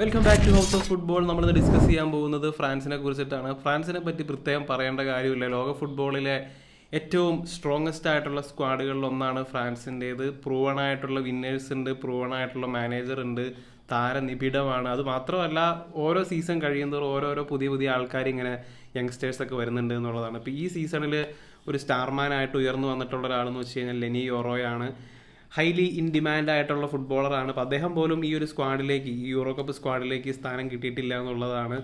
Welcome back to House of Football നമ്മൾ ഇന്ന് discuss ചെയ്യാൻ പോകുന്നത് ഫ്രാൻസിനെ കുറിച്ചിട്ടാണ്. ഫ്രാൻസിനെ പറ്റി പ്രത്യേകം പറയേണ്ട കാര്യമില്ല. ലോക ഫുട്ബോളിലെ ഏറ്റവും സ്ട്രോങ്ങസ്റ്റ് ആയിട്ടുള്ള സ്ക്വാഡുകളിൽ ഒന്നാണ് ഫ്രാൻസിന്റേത്. പ്രൂവൺ ആയിട്ടുള്ള വിന്നേഴ്സ് ഉണ്ട് പ്രൂവൺ ആയിട്ടുള്ള മാനേജർ ഉണ്ട്. താരനിബിഡമാണ് അത് മാത്രമല്ല ഓരോ സീസൺ കഴിയുന്നതോറും ഓരോരോ പുതിയ പുതിയ ആൾക്കാർ ഇങ്ങനെ യങ്സ്റ്റേഴ്സ് ഒക്കെ വരുന്നുണ്ട് എന്നുള്ളതാണ്. ഇപ്പോൾ ഈ സീസണിൽ ഒരു സ്റ്റാർമാനായിട്ട് ഉയർന്നു വന്നിട്ടുള്ള ഒരാളെന്ന് വെച്ച് കഴിഞ്ഞാൽ ലെനി യോറോയാണ് ഹൈലി ഇൻ ഡിമാൻഡ് ആയിട്ടുള്ള ഫുട്ബോളറാണ് അപ്പോൾ അദ്ദേഹം പോലും ഈ ഒരു സ്ക്വാഡിലേക്ക് ഈ യൂറോ കപ്പ് സ്ക്വാഡിലേക്ക് സ്ഥാനം കിട്ടിയിട്ടില്ല എന്നുള്ളതാണ്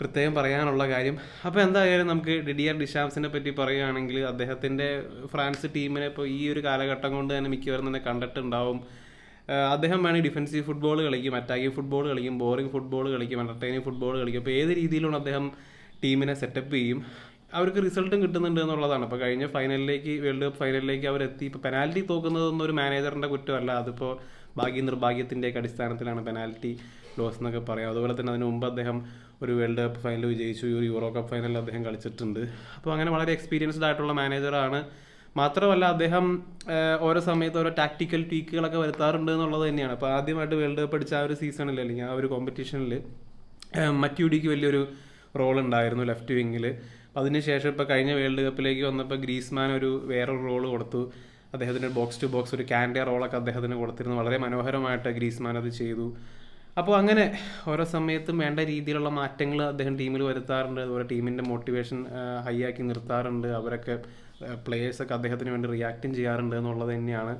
പ്രത്യേകം പറയാനുള്ള കാര്യം. അപ്പോൾ എന്തായാലും നമുക്ക് ഡിഡിയർ ഡിഷാംസിനെ പറ്റി പറയുകയാണെങ്കിൽ അദ്ദേഹത്തിന്റെ ഫ്രാൻസ് ടീമിനെ ഇപ്പോൾ ഈ ഒരു കാലഘട്ടം കൊണ്ട് തന്നെ മിക്കവരും തന്നെ കണ്ടിട്ടുണ്ടാവും. അദ്ദേഹം വേണമെങ്കിൽ ഡിഫൻസീവ് ഫുട്ബോൾ കളിക്കും അറ്റാക്കിംഗ് ഫുട്ബോൾ കളിക്കും ബോറിംഗ് ഫുട്ബോൾ കളിക്കും എന്റർടൈനിങ് ഫുട്ബോൾ കളിക്കും. അപ്പോൾ ഏത് രീതിയിലാണ് അദ്ദേഹം ടീമിനെ സെറ്റപ്പ് ചെയ്യും? അവർക്ക് റിസൾട്ടും കിട്ടുന്നുണ്ട് എന്നുള്ളതാണ്. ഇപ്പോൾ കഴിഞ്ഞ ഫൈനലിലേക്ക് വേൾഡ് കപ്പ് ഫൈനലിലേക്ക് അവരെത്തി. ഇപ്പോൾ പെനാൽറ്റി തോക്കുന്നതൊന്നും ഒരു മാനേജറിന്റെ കുറ്റമല്ല. അതിപ്പോൾ ഭാഗ്യ നിർഭാഗ്യത്തിന്റെയൊക്കെ അടിസ്ഥാനത്തിലാണ് പെനാൽറ്റി ലോസ് എന്നൊക്കെ പറയാം. അതുപോലെ തന്നെ അതിന് മുമ്പ് അദ്ദേഹം ഒരു വേൾഡ് കപ്പ് ഫൈനൽ വിജയിച്ചു. ഒരു യൂറോ കപ്പ് ഫൈനലിൽ അദ്ദേഹം കളിച്ചിട്ടുണ്ട്. അപ്പോൾ അങ്ങനെ വളരെ എക്സ്പീരിയൻസ്ഡ് ആയിട്ടുള്ള മാനേജറാണ്. മാത്രമല്ല അദ്ദേഹം ഓരോ സമയത്ത് ഓരോ ടാക്ടിക്കൽ ട്വീക്കുകളൊക്കെ വരുത്താറുണ്ട് എന്നുള്ളത് തന്നെയാണ്. അപ്പോൾ ആദ്യമായിട്ട് വേൾഡ് കപ്പ് അടിച്ച ആ ഒരു സീസണിൽ അല്ലെങ്കിൽ ആ ഒരു കോമ്പറ്റീഷനിൽ മറ്റ്യൂഡിക്ക് വലിയൊരു റോൾ ഉണ്ടായിരുന്നു ലെഫ്റ്റ് വിങ്ങിൽ അതിനുശേഷം ഇപ്പോൾ കഴിഞ്ഞ വേൾഡ് കപ്പിലേക്ക് വന്നപ്പോൾ ഗ്രീസ്മാൻ ഒരു വേറൊരു റോൾ കൊടുത്തു. അദ്ദേഹത്തിന് ബോക്സ് ടു ബോക്സ് ഒരു ക്യാൻഡിയ റോളൊക്കെ അദ്ദേഹത്തിന് കൊടുത്തിരുന്നു. വളരെ മനോഹരമായിട്ട് ഗ്രീസ്മാൻ അത് ചെയ്തു. അപ്പോൾ അങ്ങനെ ഓരോ സമയത്തും വേണ്ട രീതിയിലുള്ള മാറ്റങ്ങൾ അദ്ദേഹം ടീമിൽ വരുത്താറുണ്ട്. അതുപോലെ ടീമിന്റെ മോട്ടിവേഷൻ ഹൈ ആക്കി നിർത്താറുണ്ട്. അവരൊക്കെ പ്ലേയേഴ്സൊക്കെ അദ്ദേഹത്തിന് വേണ്ടി റിയാക്റ്റും ചെയ്യാറുണ്ട് എന്നുള്ളത് തന്നെയാണ്.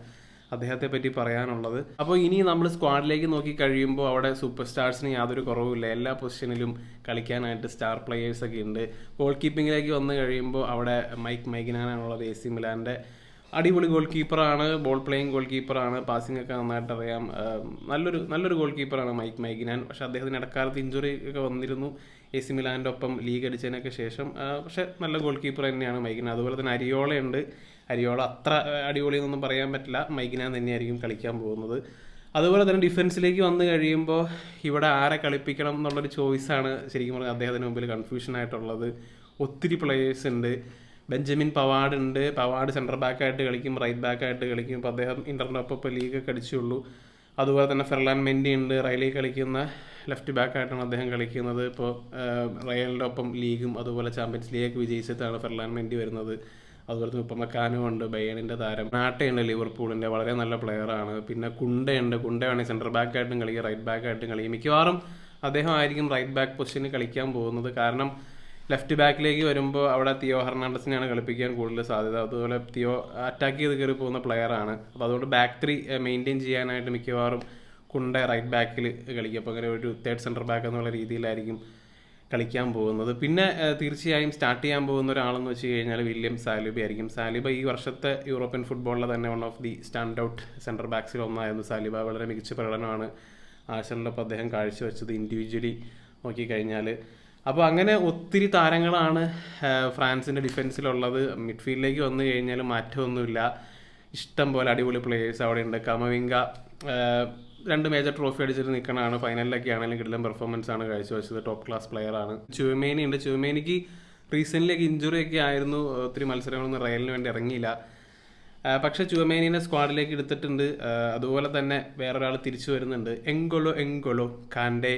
അദ്ദേഹത്തെ പറ്റി പറയാനുള്ളത്. അപ്പോൾ ഇനി നമ്മൾ സ്ക്വാഡിലേക്ക് നോക്കി കഴിയുമ്പോൾ അവിടെ സൂപ്പർ സ്റ്റാർസിന് യാതൊരു കുറവുമില്ല. എല്ലാ പൊസിഷനിലും കളിക്കാനായിട്ട് സ്റ്റാർ പ്ലേയേഴ്സ് ഒക്കെ ഉണ്ട്. ഗോൾ കീപ്പിങ്ങിലേക്ക് വന്നു കഴിയുമ്പോൾ അവിടെ മൈക്ക് മൈഗിനാനാണുള്ളത് എ സി മിലാന്റെ അടിപൊളി ഗോൾ കീപ്പറാണ് ബോൾ പ്ലേയിങ് ഗോൾ കീപ്പറാണ് പാസിംഗ് ഒക്കെ നന്നായിട്ട് അറിയാം. നല്ലൊരു നല്ലൊരു ഗോൾ കീപ്പറാണ് മൈക്ക് മൈഗിനാൻ. പക്ഷെ അദ്ദേഹത്തിന് ഇടക്കാലത്ത് ഇഞ്ചുറി ഒക്കെ വന്നിരുന്നു. എ സി മിലാന്റെ ഒപ്പം ലീഗ് അടിച്ചതിനൊക്കെ ശേഷം. പക്ഷെ നല്ല ഗോൾ കീപ്പർ തന്നെയാണ് മൈഗിനാൻ. അതുപോലെ തന്നെ അരിയോളയുണ്ട്. അരിയോള അത്ര അടിപൊളി എന്നൊന്നും പറയാൻ പറ്റില്ല. മൈഗ്നാൻ തന്നെയായിരിക്കും കളിക്കാൻ പോകുന്നത്. അതുപോലെ തന്നെ ഡിഫൻസിലേക്ക് വന്നു കഴിയുമ്പോൾ ഇവിടെ ആരെ കളിപ്പിക്കണം എന്നുള്ളൊരു ചോയ്സാണ് ശരിക്കും പറഞ്ഞാൽ അദ്ദേഹത്തിന് മുമ്പിൽ കൺഫ്യൂഷൻ ആയിട്ടുള്ളത് ഒത്തിരി പ്ലേയേഴ്സ് ഉണ്ട്. ബെഞ്ചമിൻ പവാഡ് ഉണ്ട്. പവാഡ് സെന്റർ ബാക്ക് ആയിട്ട് കളിക്കും റൈറ്റ് ബാക്ക് ആയിട്ട് കളിക്കും. ഇപ്പോൾ അദ്ദേഹം ഇന്റർനൊപ്പം ഇപ്പോൾ ലീഗ് അടിച്ചുള്ളൂ. അതുപോലെ തന്നെ ഫെർലാൻ മെൻഡി ഉണ്ട്. റയലിൽ കളിക്കുന്ന ലെഫ്റ്റ് ബാക്ക് ആയിട്ടാണ് അദ്ദേഹം കളിക്കുന്നത്. ഇപ്പോൾ റയലിന്റെ ഒപ്പം ലീഗും അതുപോലെ ചാമ്പ്യൻസ് ലീഗൊക്കെ വിജയിച്ചിട്ടാണ് ഫെർലാൻ മെൻഡി വരുന്നത്. അതുപോലെ തന്നെ ഉണ്ട് ബയ്യണിന്റെ താരം. നാട്ടയുണ്ട് ലിവർപൂളിന്റെ വളരെ നല്ല പ്ലെയറാണ് പിന്നെ കുണ്ടയുണ്ട് കുണ്ട വേണമെങ്കിൽ ബാക്ക് ആയിട്ടും കളിക്കും റൈറ്റ് ബാക്ക് ആയിട്ടും കളിക്കും മിക്കവാറും അദ്ദേഹം ആയിരിക്കും റൈറ്റ് ബാക്ക് പൊസിഷനിൽ കളിക്കാൻ പോകുന്നത്. കാരണം ലെഫ്റ്റ് ബാക്കിലേക്ക് വരുമ്പോൾ അവിടെ തിയോ ഹെർണാണ്ടസിനെയാണ് കളിപ്പിക്കാൻ കൂടുതൽ സാധ്യത. അതുപോലെ തിയോ അറ്റാക്ക് ചെയ്ത് കയറി പോകുന്ന പ്ലെയറാണ് അപ്പോൾ അതുകൊണ്ട് ബാക്ക് ത്രീ മെയിന്റെയിൻ ചെയ്യാനായിട്ട് മിക്കവാറും കുണ്ട റൈറ്റ് ബാക്കിൽ കളിക്കും. അപ്പോൾ അങ്ങനെ ഒരു തേർഡ് സെന്റർ ബാക്ക് എന്നുള്ള രീതിയിലായിരിക്കും കളിക്കാൻ പോകുന്നത്. പിന്നെ തീർച്ചയായും സ്റ്റാർട്ട് ചെയ്യാൻ പോകുന്ന ഒരാളെന്ന് വെച്ച് കഴിഞ്ഞാൽ വില്യം സാലിബ ആയിരിക്കും. സാലിബ ഈ വർഷത്തെ യൂറോപ്യൻ ഫുട്ബോളിലെ തന്നെ one of the stand out centre ബാക്സിൽ ഒന്നായിരുന്നു സാലിബ. വളരെ മികച്ച പ്രകടനമാണ് ആഴ്സണലൊപ്പം അദ്ദേഹം കാഴ്ചവെച്ചത് ഇൻഡിവിജ്വലി നോക്കിക്കഴിഞ്ഞാൽ അപ്പോൾ അങ്ങനെ ഒത്തിരി താരങ്ങളാണ് ഫ്രാൻസിന്റെ ഡിഫൻസിലുള്ളത് മിഡ്ഫീൽഡിലേക്ക് വന്നു കഴിഞ്ഞാൽ മാറ്റമൊന്നുമില്ല. ഇഷ്ടം പോലെ അടിപൊളി പ്ലേയേഴ്സ് അവിടെ ഉണ്ട്. രണ്ട് മേജർ ട്രോഫി അടിച്ചിട്ട് നിൽക്കണതാണ് ഫൈനലിലൊക്കെ ആണെങ്കിലും കിടലൻ പെർഫോമൻസ് ആണ് കാഴ്ചവെച്ചത്. ടോപ്പ് ക്ലാസ് പ്ലെയർ ആണ്. ചുവമേനി ഉണ്ട്. ചുവമേനിക്ക് റീസെന്റ്ലിയൊക്കെ ഇഞ്ചുറി ഒക്കെ ആയിരുന്നു. ഒത്തിരി മത്സരങ്ങളൊന്നും റയലിന് വേണ്ടി ഇറങ്ങിയില്ല. പക്ഷെ ചുവമേനിനെ സ്ക്വാഡിലേക്ക് എടുത്തിട്ടുണ്ട്. അതുപോലെ തന്നെ വേറൊരാൾ തിരിച്ചു വരുന്നുണ്ട്. എങ്കൊളോ എങ്കൊളോ കാൻഡെ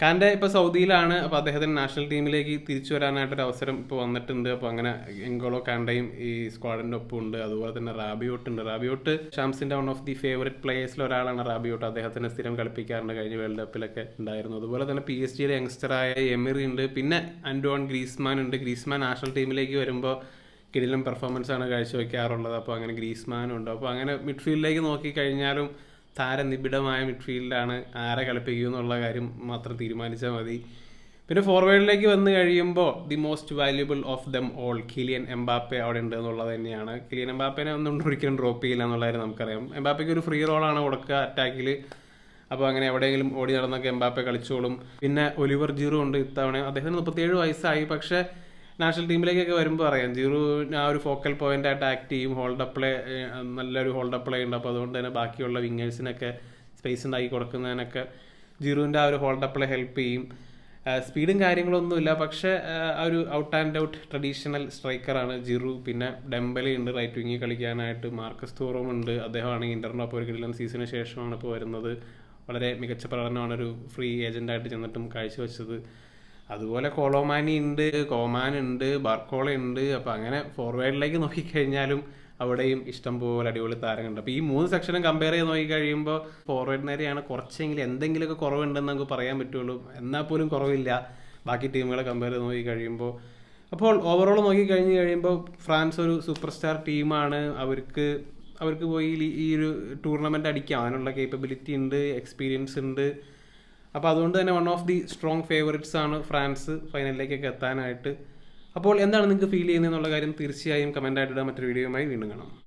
കാൻഡെ ഇപ്പോൾ സൗദിയിലാണ് അപ്പോൾ അദ്ദേഹത്തിന് നാഷണൽ ടീമിലേക്ക് തിരിച്ചു വരാനായിട്ടൊരു അവസരം ഇപ്പോൾ വന്നിട്ടുണ്ട്. അപ്പോൾ അങ്ങനെ എങ്കോളോ കാൻഡയും ഈ സ്ക്വാഡിന്റെ ഒപ്പം ഉണ്ട് അതുപോലെ തന്നെ റാബിയോട്ട് ഉണ്ട്. റാബിയോട്ട് ഷാംസിന്റെ വൺ ഓഫ് ദി ഫേവറേറ്റ് പ്ലേയേഴ്സിൽ ഒരാളാണ് റാബിയോട്ട്. അദ്ദേഹത്തിന് സ്ഥിരം കളിപ്പിക്കാറുണ്ട് കഴിഞ്ഞ വേൾഡ് കപ്പിലൊക്കെ ഉണ്ടായിരുന്നു. അതുപോലെ തന്നെ പി എസ് ജിയുടെ യങ്സ്റ്ററായ എമിറി ഉണ്ട്. പിന്നെ അൻഡോൺ ഗ്രീസ്മാൻ ഉണ്ട്. ഗ്രീസ്മാൻ നാഷണൽ ടീമിലേക്ക് വരുമ്പോൾ കിടിലം പെർഫോമൻസ് ആണ് കാഴ്ചവെക്കാറുള്ളത്. അപ്പോൾ അങ്ങനെ ഗ്രീസ്മാനും ഉണ്ട്. അപ്പോൾ അങ്ങനെ മിഡ്ഫീൽഡിലേക്ക് നോക്കിക്കഴിഞ്ഞാലും താരനിബിഡമായ മിഡ്ഫീൽഡാണ് ആരെ കളിപ്പിക്കുക എന്നുള്ള കാര്യം മാത്രം തീരുമാനിച്ചാൽ മതി. പിന്നെ ഫോർവേഡിലേക്ക് വന്നു കഴിയുമ്പോൾ the most valuable of them all Kylian Mbappe അവിടെ ഉണ്ട് എന്നുള്ളത് തന്നെയാണ്. കിലിയൻ എംബാപ്പനെ ഒന്നും ഒരിക്കലും ഡ്രോപ്പ് ചെയ്യില്ല എന്നുള്ള കാര്യം നമുക്കറിയാം. എംബാപ്പയ്ക്ക് ഒരു ഫ്രീ റോളാണ് കൊടുക്കുക അറ്റാക്കിൽ അപ്പോൾ അങ്ങനെ എവിടെയെങ്കിലും ഓടി നടന്നൊക്കെ എംബാപ്പെ കളിച്ചോളും. പിന്നെ ഒലിവർ ജീറോ ഉണ്ട് ഇത്തവണ. അദ്ദേഹത്തിന് മുപ്പത്തിയേഴ് വയസ്സായി. പക്ഷേ നാഷണൽ ടീമിലേക്കൊക്കെ വരുമ്പോൾ അറിയാം. ജീറു ആ ഒരു ഫോക്കൽ പോയിന്റ് ആയിട്ട് ആക്ട് ചെയ്യും. ഹോൾഡ് പ്ലേ നല്ലൊരു ഹോൾഡ് പ്ലേ ഉണ്ട്. അപ്പോൾ അതുകൊണ്ട് തന്നെ ബാക്കിയുള്ള വിങ്ങേഴ്സിനൊക്കെ സ്പേസ് ഉണ്ടാക്കി കൊടുക്കുന്നതിനൊക്കെ ജീറുവിന്റെ ആ ഒരു ഹോൾഡ് പ്ലേ ഹെൽപ്പ് ചെയ്യും. സ്പീഡും കാര്യങ്ങളൊന്നുമില്ല പക്ഷേ ആ, ഒരു ഔട്ട് ആൻഡ് ഔട്ട് ട്രഡീഷണൽ സ്ട്രൈക്കറാണ് ജിറു. പിന്നെ ഡെമ്പലി ഉണ്ട് റൈറ്റ് വിങ്ങിൽ കളിക്കാനായിട്ട്. മാർക്കസ് തോറും ഉണ്ട്. അദ്ദേഹമാണെങ്കിൽ ഇന്റർനോപ്പ് ഒരു കിടിലൻ സീസണിന് ശേഷമാണ് ഇപ്പോൾ വരുന്നത്. വളരെ മികച്ച പ്രകടനമാണ് ഒരു ഫ്രീ ഏജന്റായിട്ട് ചെന്നിട്ടും കാഴ്ചവെച്ചത്. അതുപോലെ കൊളോമാനി ഉണ്ട് കോമാൻ ഉണ്ട് ബാർക്കോള ഉണ്ട്. അപ്പോൾ അങ്ങനെ ഫോർവേഡിലേക്ക് നോക്കിക്കഴിഞ്ഞാലും അവിടെയും ഇഷ്ടംപോലെ അടിപൊളി താരങ്ങളുണ്ട്. അപ്പോൾ ഈ മൂന്ന് സെക്ഷനും കമ്പയർ ചെയ്ത് നോക്കിക്കഴിയുമ്പോൾ ഫോർവേഡ് നേരെയാണ് കുറച്ചെങ്കിലും എന്തെങ്കിലുമൊക്കെ കുറവുണ്ടെന്ന് നമുക്ക് പറയാൻ പറ്റുള്ളൂ. എന്നാൽ പോലും കുറവില്ല. ബാക്കി ടീമുകളെ കമ്പയർ ചെയ്ത് നോക്കി കഴിയുമ്പോൾ അപ്പോൾ ഓവറോൾ നോക്കി കഴിഞ്ഞ് കഴിയുമ്പോൾ ഫ്രാൻസ് ഒരു സൂപ്പർ സ്റ്റാർ ടീമാണ് അവർക്ക് അവർക്ക് പോയി ഈ- ഒരു ടൂർണമെന്റ് അടിക്കാം. അതിനുള്ള കേപ്പബിലിറ്റി ഉണ്ട് എക്സ്പീരിയൻസ് ഉണ്ട്. അപ്പോൾ അതുകൊണ്ട് തന്നെ one of the strong favourites ആണ് ഫ്രാൻസ് ഫൈനലിലേക്കൊക്കെ എത്താനായിട്ട്. അപ്പോൾ എന്താണ് നിങ്ങൾക്ക് ഫീൽ ചെയ്യുന്നത് എന്നുള്ള കാര്യം തീർച്ചയായും കമന്റായിട്ട് ഇടാൻ മറ്റൊരു വീഡിയോയുമായി വീണ്ടും കാണാം.